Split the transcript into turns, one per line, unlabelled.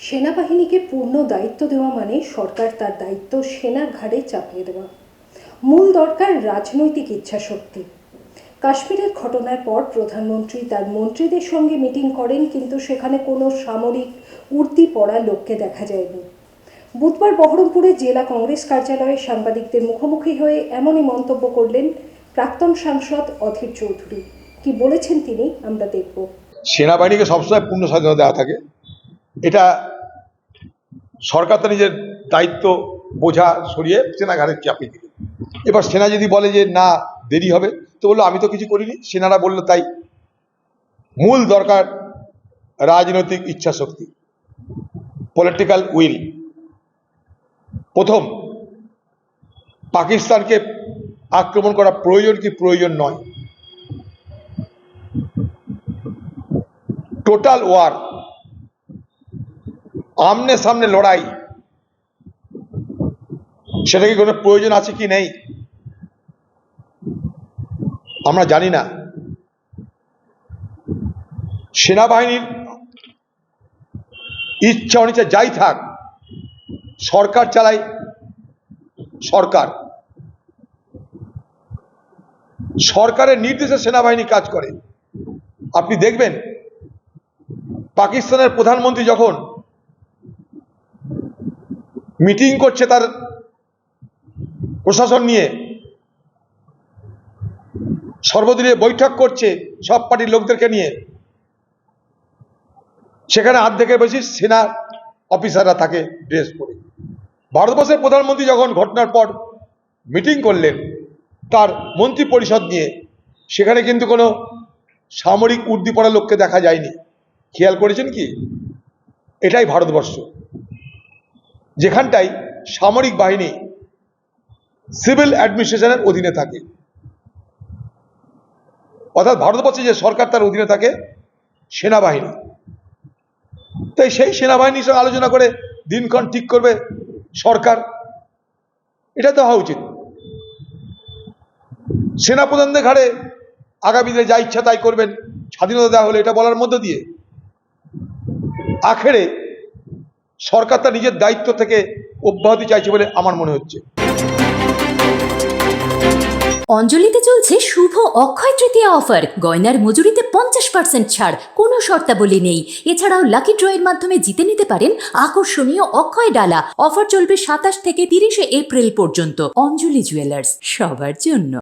সেনাবাহিনীকে পূর্ণ দায়িত্ব দেওয়া মানে সরকার তার দায়িত্ব সেনার ঘাড়ে চাপিয়ে দেওয়া। মূল দরকার রাজনৈতিক ইচ্ছাশক্তি। কাশ্মীরের ঘটনার পর প্রধানমন্ত্রী তার মন্ত্রীদের সঙ্গে মিটিং করেন, কিন্তু সেখানে কোনো সামরিক উর্দি পড়া লোককে দেখা যায়নি। বুধবার বহরমপুরে জেলা কংগ্রেস কার্যালয়ে সাংবাদিকদের মুখোমুখি হয়ে এমনই মন্তব্য করলেন প্রাক্তন সাংসদ অধীর চৌধুরী। কি বলেছেন তিনি, আমরা দেখব।
সেনাবাহিনীকে সবসময় পূর্ণ স্বাধীনতা দেওয়া থাকে। এটা সরকার তো নিজের দায়িত্ব বোঝা সরিয়ে সেনা চাপিয়ে দিল। এবার সেনা যদি বলে যে না, দেরি হবে, তো বলল, আমি তো কিছু করিনি। সেনারা বলল, তাই মূল দরকার রাজনৈতিক ইচ্ছা শক্তি পলিটিক্যাল উইল প্রথম, পাকিস্তানকে আক্রমণ করা প্রয়োজন কি প্রয়োজন নয়। টোটাল ওয়ার আমনে সামনে লড়াই। সেটা কি কোনো প্রয়োজন আছে কি নেই? আমরা জানি না। সেনাবাহিনীর ইচ্ছা অনিচ্ছা যাই থাক, সরকার চালায় সরকার। সরকারের নির্দেশে সেনাবাহিনী কাজ করে। আপনি দেখবেন, পাকিস্তানের প্রধানমন্ত্রী যখন মিটিং করছে তার প্রশাসন নিয়ে। সর্বদিনে বৈঠক করছে সব পার্টির লোকদেরকে নিয়ে। সেখানে অর্ধেকের বেশি সেনা অফিসাররা থাকে ড্রেস পরে। ভারতবর্ষের প্রধানমন্ত্রী যখন ঘটনার পর মিটিং করলেন, তার মন্ত্রী পরিষদ নিয়ে, সেখানে কিন্তু কোনো সামরিক উর্দি পড়া লোককে দেখা যায়নি। খেয়াল করেছেন কি? এটাই ভারতবর্ষ। যেখানটাই সামরিক বাহিনী সিভিল অ্যাডমিনিস্ট্রেশনের অধীনে থাকে। অর্থাৎ ভারতবর্ষে যে সরকার তার অধীনে থাকে, সেনাবাহিনী। তাই সেই সেনাবাহিনীর সঙ্গে আলোচনা করে দিনক্ষণ ঠিক করবে সরকার। এটা তো হওয়া উচিত। সেনাপ্রধানদের ঘাড়ে আগামী দিনে যা ইচ্ছা তাই করবেন, স্বাধীনতা দেওয়া হলে এটা বলার মধ্য দিয়ে। আখেরে সরকার তার নিজের দায়িত্ব থেকে অব্যাহতি চাইছে বলে আমার মনে হচ্ছে।
অঞ্জলিতে চলছে শুভ অক্ষয় তৃতীয়া অফার। গয়নার মজুরিতে পঞ্চাশ পার্সেন্ট ছাড়, কোনো শর্তাবলী নেই। এছাড়াও লাকি ড্রয়ের মাধ্যমে জিতে নিতে পারেন আকর্ষণীয় অক্ষয় ডালা। অফার চলবে সাতাশ থেকে তিরিশে এপ্রিল পর্যন্ত। অঞ্জলি জুয়েলার্স, সবার জন্য।